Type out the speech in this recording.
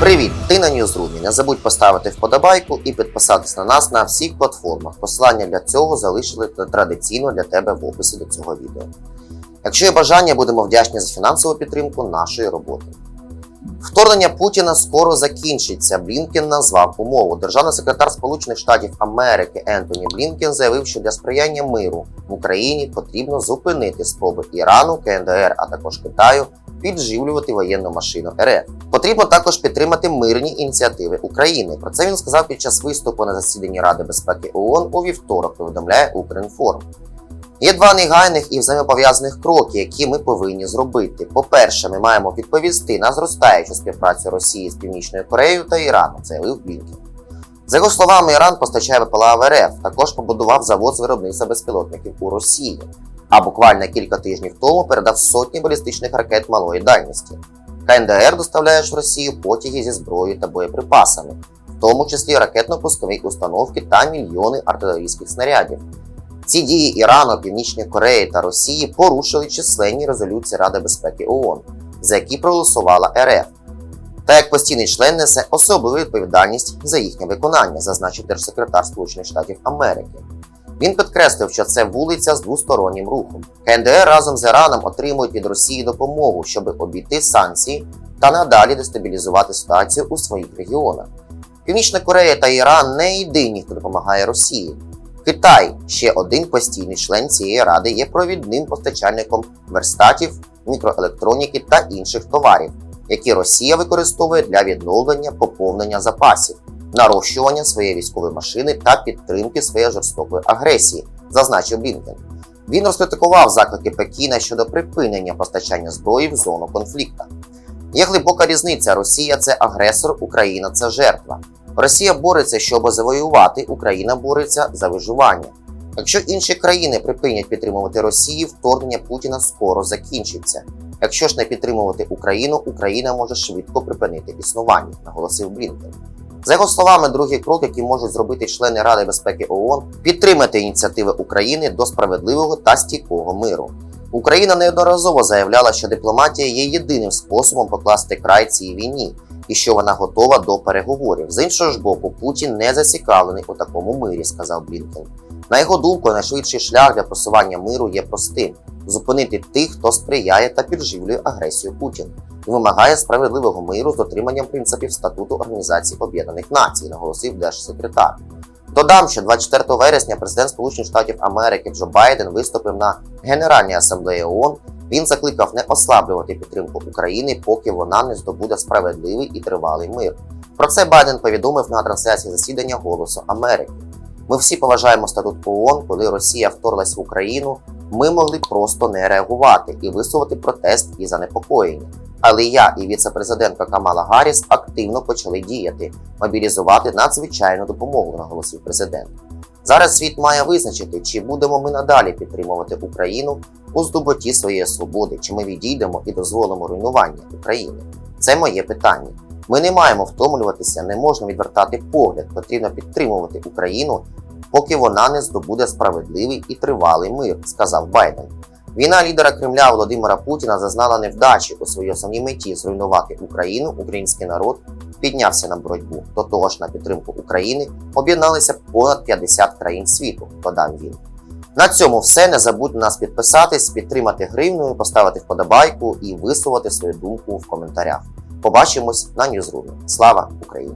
Привіт! Ти на Ньюзрумі. Не забудь поставити вподобайку і підписатись на нас на всіх платформах. Посилання для цього залишили традиційно для тебе в описі до цього відео. Якщо є бажання, будемо вдячні за фінансову підтримку нашої роботи. Вторгнення Путіна скоро закінчиться. Блінкен назвав умову. Державний секретар Сполучених Штатів Америки Ентоні Блінкен заявив, що для сприяння миру в Україні потрібно зупинити спроби Ірану, КНДР, а також Китаю підживлювати воєнну машину РФ. Потрібно також підтримати мирні ініціативи України. Про це він сказав під час виступу на засіданні Ради безпеки ООН у вівторок. Повідомляє Укрінформ. Є два негайних і взаємопов'язаних кроки, які ми повинні зробити. По-перше, ми маємо відповісти на зростаючу співпрацю Росії з Північною Кореєю та Іраном, заявив Блінкен. За його словами, Іран постачає БПЛА в РФ, також побудував завод з виробництва безпілотників у Росії, а буквально кілька тижнів тому передав сотні балістичних ракет малої дальності. КНДР доставляє ж в Росію потяги зі зброєю та боєприпасами, в тому числі ракетно-пускові установки та мільйони артилерійських снарядів. Ці дії Ірану, Північної Кореї та Росії порушили численні резолюції Ради безпеки ООН, за які проголосувала РФ. Та як постійний член несе особливу відповідальність за їхнє виконання, зазначив держсекретар Сполучених Штатів Америки. Він підкреслив, що це вулиця з двостороннім рухом. КНДР разом з Іраном отримують від Росії допомогу, щоб обійти санкції та надалі дестабілізувати ситуацію у своїх регіонах. Північна Корея та Іран не єдині, хто допомагає Росії. Китай, ще один постійний член цієї ради, є провідним постачальником верстатів, мікроелектроніки та інших товарів, які Росія використовує для відновлення поповнення запасів, нарощування своєї військової машини та підтримки своєї жорстокої агресії, зазначив Блінкен. Він розкритикував заклики Пекіна щодо припинення постачання зброї в зону конфлікту. Є глибока різниця: Росія це агресор, Україна це жертва. Росія бореться, щоб завоювати, Україна бореться за виживання. Якщо інші країни припинять підтримувати Росію, вторгнення Путіна скоро закінчиться. Якщо ж не підтримувати Україну, Україна може швидко припинити існування, наголосив Блінкен. За його словами, другий крок, який можуть зробити члени Ради безпеки ООН, підтримати ініціативи України до справедливого та стійкого миру. Україна неодноразово заявляла, що дипломатія є єдиним способом покласти край цій війні і що вона готова до переговорів. З іншого ж боку, Путін не зацікавлений у такому мирі, сказав Блінкен. На його думку, найшвидший шлях для просування миру є простим: зупинити тих, хто сприяє та підживлює агресію Путіна і вимагає справедливого миру з дотриманням принципів статуту Організації Об'єднаних Націй, наголосив держсекретар. Додам, що 24 вересня президент Сполучених Штатів Америки Джо Байден виступив на Генеральній асамблеї ООН. Він закликав не ослаблювати підтримку України, поки вона не здобуде справедливий і тривалий мир. Про це Байден повідомив на трансляції засідання Голосу Америки. Ми всі поважаємо статут ООН, коли Росія вторглась в Україну. Ми могли просто не реагувати і висувати протест і занепокоєння. Але я і віце-президентка Камала Гарріс активно почали діяти, мобілізувати надзвичайну допомогу, наголосив президент. Зараз світ має визначити, чи будемо ми надалі підтримувати Україну у здобутті своєї свободи, чи ми відійдемо і дозволимо руйнування України. Це моє питання. Ми не маємо втомлюватися, не можна відвертати погляд. Потрібно підтримувати Україну, поки вона не здобуде справедливий і тривалий мир, сказав Байден. Війна лідера Кремля Володимира Путіна зазнала невдачі у своїй основній меті зруйнувати Україну, український народ піднявся на боротьбу. До того ж, на підтримку України об'єдналися понад 50 країн світу, додав він. На цьому все. Не забудь нас підписатись, підтримати гривною, поставити вподобайку і висловити свою думку в коментарях. Побачимось на Ньюзрумі. Слава Україні!